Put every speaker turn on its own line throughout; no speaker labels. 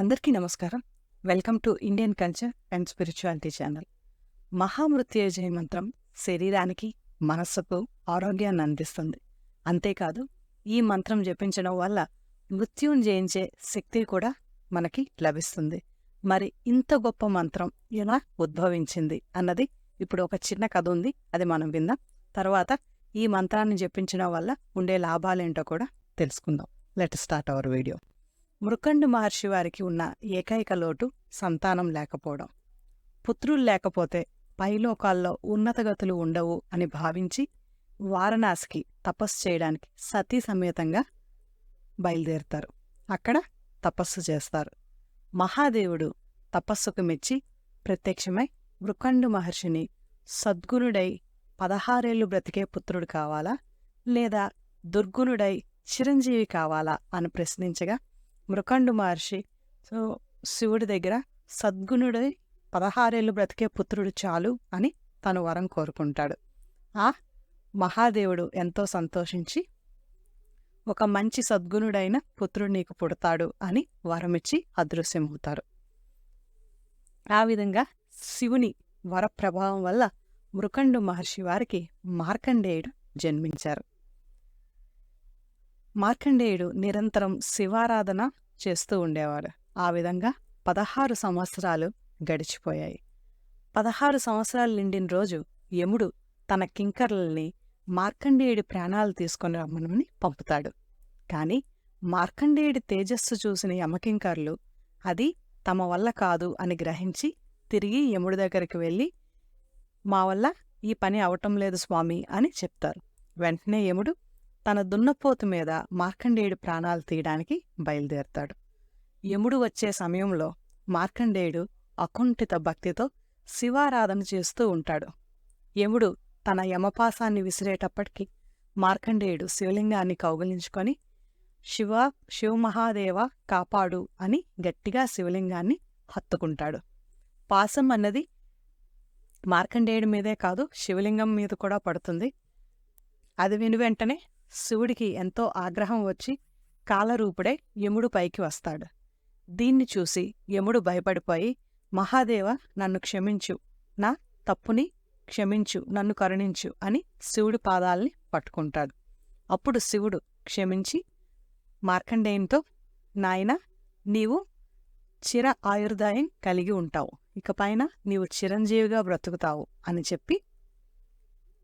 అందరికీ నమస్కారం. Welcome to Indian culture and spirituality channel. Mahamrityunjaya మంత్రం శరీరానికి మనస్సుకు ఆరోగ్యాన్ని అందిస్తుంది. అంతేకాదు ఈ మంత్రం జపించడం వల్ల మృత్యుని జయించే శక్తి కూడా మనకి లభిస్తుంది. మరి ఇంత గొప్ప మంత్రం ఎలా ఉద్భవించింది అన్నది ఇప్పుడు ఒక చిన్న కథ ఉంది అది మనం విందాం. తర్వాత ఈ మంత్రాన్ని జపించడం వల్ల ఉండే లాభాలేంటో కూడా తెలుసుకుందాం. Let start our video. Mrikandu Maharshi వారికి ఉన్న ఏకైక లోటు సంతానం లేకపోవడం. పుత్రులు లేకపోతే పైలోకాల్లో ఉన్నతగతులు ఉండవు అని భావించి వారణాసికి తపస్సు చేయడానికి సతీ సమేతంగా బయలుదేరుతారు. అక్కడ తపస్సు చేస్తారు. మహాదేవుడు తపస్సుకు మెచ్చి ప్రత్యక్షమై మృకండు మహర్షిని సద్గుణుడై పదహారేళ్ళు బ్రతికే పుత్రుడు కావాలా లేదా దుర్గుణుడై చిరంజీవి కావాలా అని ప్రశ్నించగా మృకండు మహర్షి. సో శివుడి దగ్గర సద్గుణుడి పదహారేళ్ళు బ్రతికే పుత్రుడు చాలు అని తను వరం కోరుకుంటాడు. ఆ మహాదేవుడు ఎంతో సంతోషించి ఒక మంచి సద్గుణుడైన పుత్రుడు నీకు పుడతాడు అని వరమిచ్చి అదృశ్యమవుతారు. ఆ విధంగా శివుని వరప్రభావం వల్ల మృకండు మహర్షి వారికి మార్కండేయుడు జన్మించారు. మార్కండేయుడు నిరంతరం శివారాధన చేస్తూ ఉండేవాడు. ఆ విధంగా పదహారు సంవత్సరాలు గడిచిపోయాయి. పదహారు సంవత్సరాలు నిండిన రోజు యముడు తన కింకర్లని మార్కండేయుడి ప్రాణాలు తీసుకొని రమ్మనని పంపుతాడు. కాని మార్కండేయుడి తేజస్సు చూసిన యమకింకర్లు అది తమ వల్ల కాదు అని గ్రహించి తిరిగి యముడి దగ్గరికి వెళ్ళి మా వల్ల ఈ పని అవటం లేదు స్వామి అని చెప్తారు. వెంటనే యముడు తన దున్నపోతు మీద మార్కండేయుడి ప్రాణాలు తీయడానికి బయలుదేరతాడు. యముడు వచ్చే సమయంలో మార్కండేయుడు అకుంఠిత భక్తితో శివారాధన చేస్తూ ఉంటాడు. యముడు తన యమపాసాన్ని విసిరేటప్పటికి మార్కండేయుడు శివలింగాన్ని కౌగిలించుకొని శివ శివమహాదేవ కాపాడు అని గట్టిగా శివలింగాన్ని హత్తుకుంటాడు. పాసం అన్నది మార్కండేయుడి మీదే కాదు శివలింగం మీద కూడా పడుతుంది. అది విని వెంటనే శివుడికి ఎంతో ఆగ్రహం వచ్చి కాలరూపుడే యముడు పైకి వస్తాడు. దీన్ని చూసి యముడు భయపడిపోయి మహాదేవ నన్ను క్షమించు. నా తప్పుని క్షమించు నన్ను కరుణించు అని శివుడి పాదాల్ని పట్టుకుంటాడు. అప్పుడు శివుడు క్షమించి మార్కండేయంతో నాయన నీవు చిర ఆయుర్దాయం కలిగి ఉంటావు. ఇకపైన నీవు చిరంజీవిగా బ్రతుకుతావు అని చెప్పి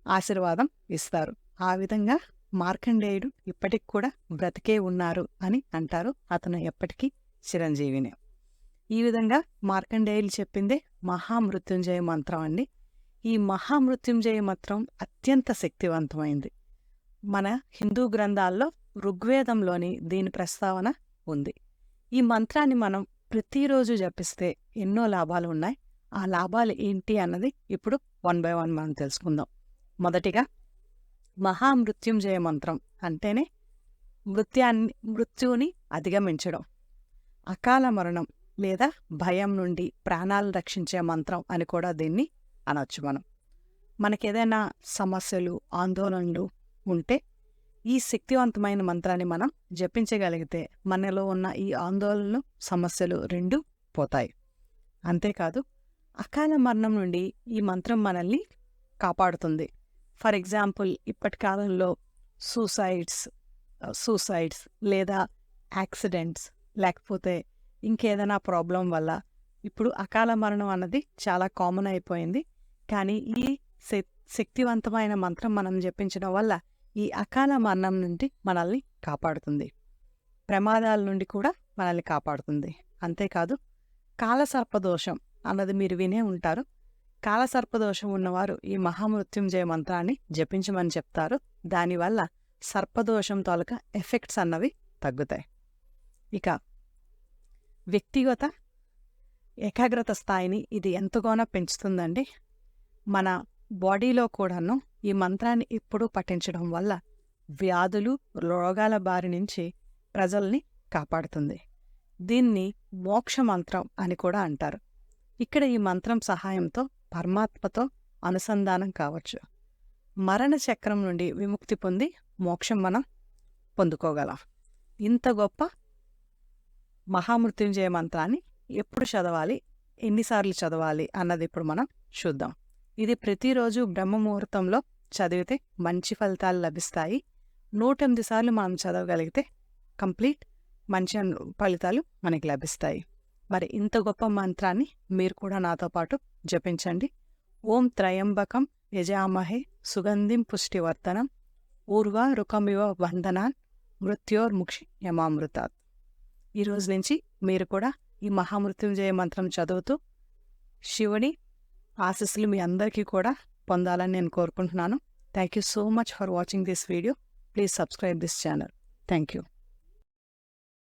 ఆశీర్వాదం ఇస్తారు. ఆ విధంగా మార్కండేయుడు ఇప్పటికి కూడా బ్రతికే ఉన్నారు అని అంటారు అతను ఎప్పటికీ చిరంజీవినే. ఈ విధంగా మార్కండేయులు చెప్పిందే మహామృత్యుంజయ మంత్రం అండి. ఈ మహామృత్యుంజయ మంత్రం అత్యంత శక్తివంతమైంది. మన హిందూ గ్రంథాల్లో ఋగ్వేదంలోని దీని ప్రస్తావన ఉంది. ఈ మంత్రాన్ని మనం ప్రతిరోజు జపిస్తే ఎన్నో లాభాలు ఉన్నాయి ఆ లాభాలు ఏంటి అన్నది ఇప్పుడు వన్ బై వన్ మనం తెలుసుకుందాం. మొదటిగా మహామృత్యుంజయ మంత్రం అంటేనే మృత్యాన్ని మృత్యువుని అధిగమించడం. అకాల మరణం లేదా భయం నుండి ప్రాణాలు రక్షించే మంత్రం అని కూడా దీన్ని అనొచ్చు మనం. మనకేదైనా సమస్యలు ఆందోళనలు ఉంటే ఈ శక్తివంతమైన మంత్రాన్ని మనం జపించగలిగితే మనలో ఉన్న ఈ ఆందోళనలు సమస్యలు రెండు పోతాయి. అంతేకాదు అకాల మరణం నుండి ఈ మంత్రం మనల్ని కాపాడుతుంది. ఫర్ ఎగ్జాంపుల్ ఇప్పటి కాలంలో సూసైడ్స్ సూసైడ్స్ లేదా యాక్సిడెంట్స్ లేకపోతే ఇంకేదైనా ప్రాబ్లం వల్ల ఇప్పుడు అకాల మరణం అన్నది చాలా కామన్ అయిపోయింది. కానీ ఈ శక్తివంతమైన మంత్రం మనం జపించడం వల్ల ఈ అకాల మరణం నుండి మనల్ని కాపాడుతుంది. ప్రమాదాల నుండి కూడా మనల్ని కాపాడుతుంది. అంతేకాదు కాలసర్పదోషం అన్నది మీరు వినే ఉంటారు. కాలసర్పదోషం ఉన్నవారు ఈ మహామృత్యుంజయ మంత్రాన్ని జపించమని చెప్తారు. దానివల్ల సర్పదోషం తాలూక ఎఫెక్ట్స్ అన్నవి తగ్గుతాయి. ఇక వ్యక్తిగత ఏకాగ్రత స్థాయిని ఇది ఎంతగానో పెంచుతుందండి. మన బాడీలో కూడాను ఈ మంత్రాన్ని ఎప్పుడూ పఠించడం వల్ల వ్యాధులు రోగాల బారి నుంచి ప్రజల్ని కాపాడుతుంది. దీన్ని మోక్ష మంత్రం అని కూడా అంటారు. ఇక్కడ ఈ మంత్రం సహాయంతో పరమాత్మతో అనుసంధానం కావచ్చు. మరణ చక్రం నుండి విముక్తి పొంది మోక్షం మనం పొందుకోగలం. ఇంత గొప్ప మహామృత్యుంజయ మంత్రాన్ని ఎప్పుడు చదవాలి? ఎన్నిసార్లు చదవాలి? అన్నది ఇప్పుడు మనం చూద్దాం. ఇది ప్రతిరోజు బ్రహ్మ ముహూర్తంలో చదివితే మంచి ఫలితాలు లభిస్తాయి. నూట ఎనిమిది సార్లు మనం చదవగలిగితే కంప్లీట్ మంచి ఫలితాలు మనకి లభిస్తాయి. మరి ఇంత గొప్ప మంత్రాన్ని మీరు కూడా నాతో పాటు జపించండి. ఓం త్రయంబకం యజామహే సుగంధిం పుష్టివర్ధనం ఊర్వ రుకమివ వందనాన్ మృత్యోర్ముక్షి యమామృతాత్. ఈ నుంచి మీరు కూడా ఈ మహామృత్యుంజయ మంత్రం చదువుతూ శివుని ఆశీస్సులు మీ అందరికీ కూడా పొందాలని నేను కోరుకుంటున్నాను. Thank you so much for watching this video please subscribe this channel thank you